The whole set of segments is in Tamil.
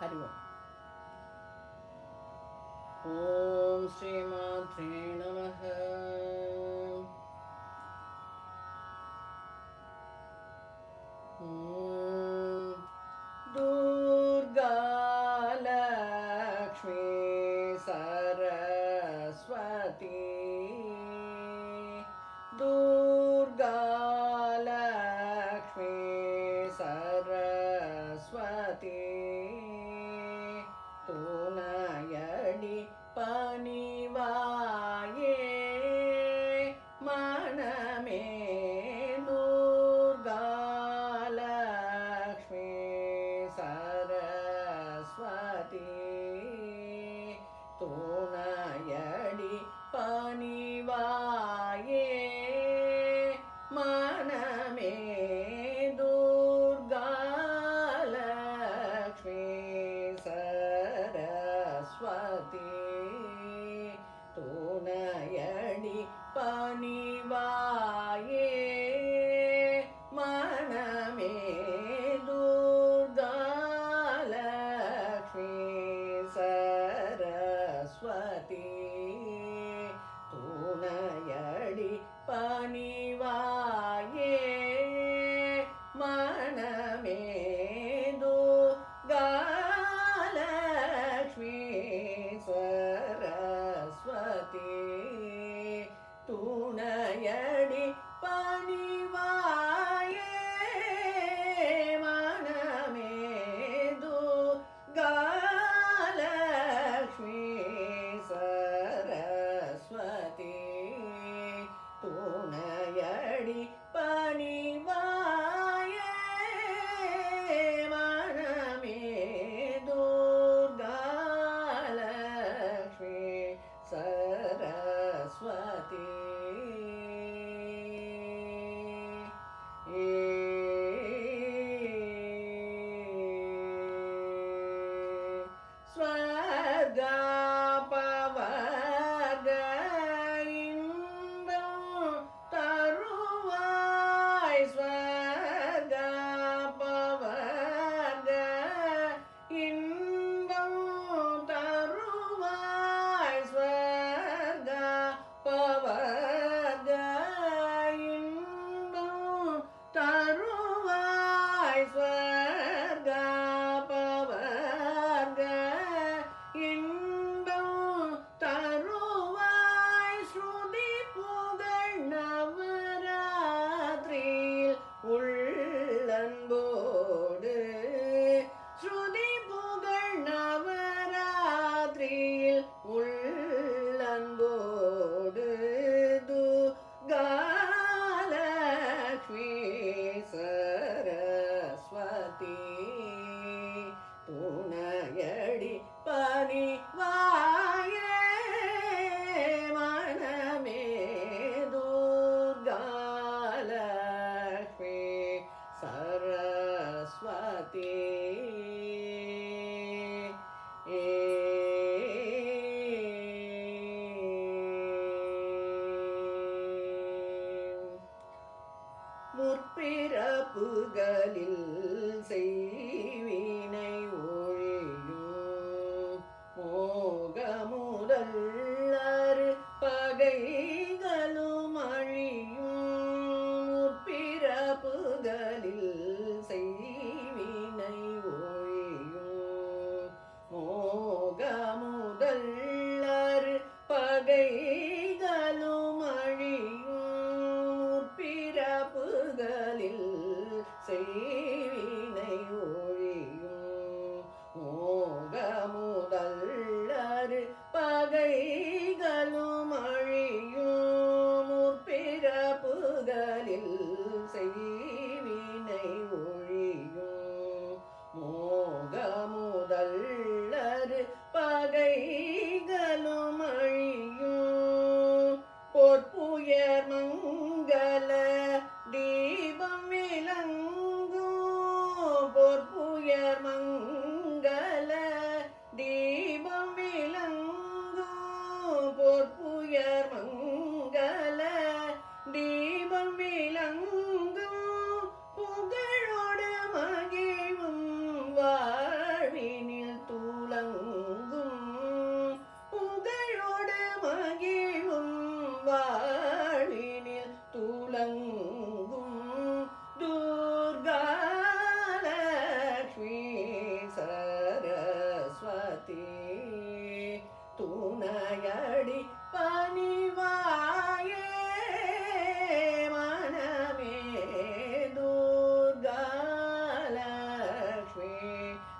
हरि ओम् ॐ श्रीमात्रे नमः ॐ दुर्गा लक्ष्मी सरस्वती दुर्गा பணிவாயே மனமே துர்காலக்ஷ்மி சரஸ்வதி துணையடி பணிவாயே சரஸ்வதி பகலில் செய்வினை ஒழியோ? மோகமுதல் பகைகளும் அழியும். பிறப்புதலில் செய்வினை ஒழியும் மோகமுதல் பகைகளும் அழியும். பிறப்புதலில் செய்வினை ஒழியும். மோக முதல்லரு பகைகளும் அழியும். முற்பிறப்புகளில் புன்னகடி பணிவாயே மனமே துர்காலக்ஷ்மி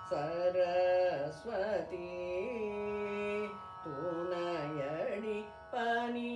சரஸ்வதி துணையடி பணி